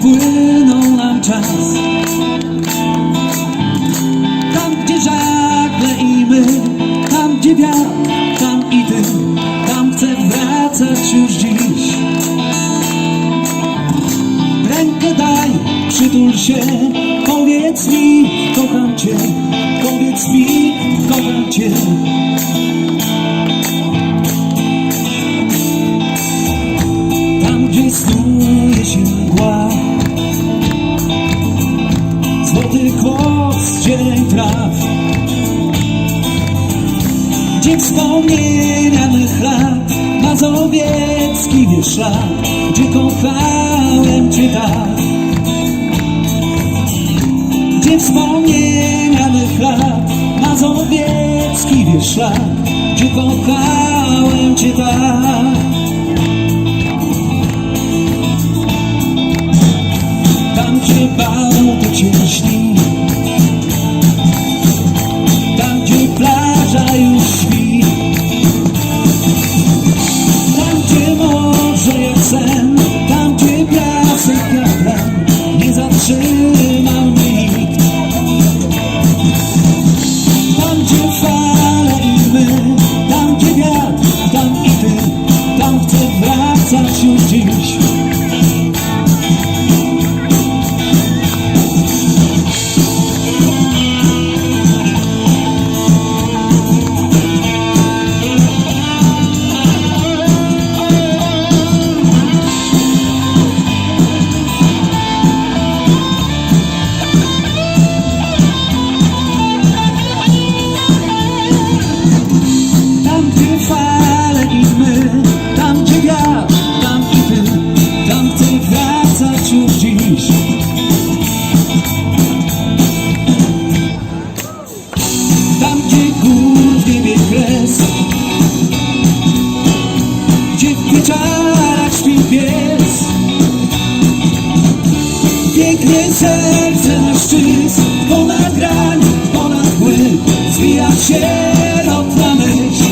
płyną nam czas. Tam gdzie żagle i my Tam gdzie wiatr, tam i ty Tam chcę wracać już dziś. Rękę daj, przytul się Powiedz mi, kocham cię Powiedz mi, kocham cię. Tam gdzie snuje wspomnienia mych lat Mazowiecki wieszak Gdzie kochałem cię tak. Gdzie wspomnienia mych lat Mazowiecki wieszak Gdzie kochałem Pięknie serce mężczyzn Ponad grań, ponad płyn Zwija się lotna myśl.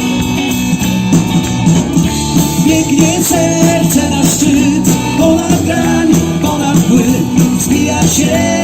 Pięknie serce na szczyt Ponad grań, ponad płyn Zwija się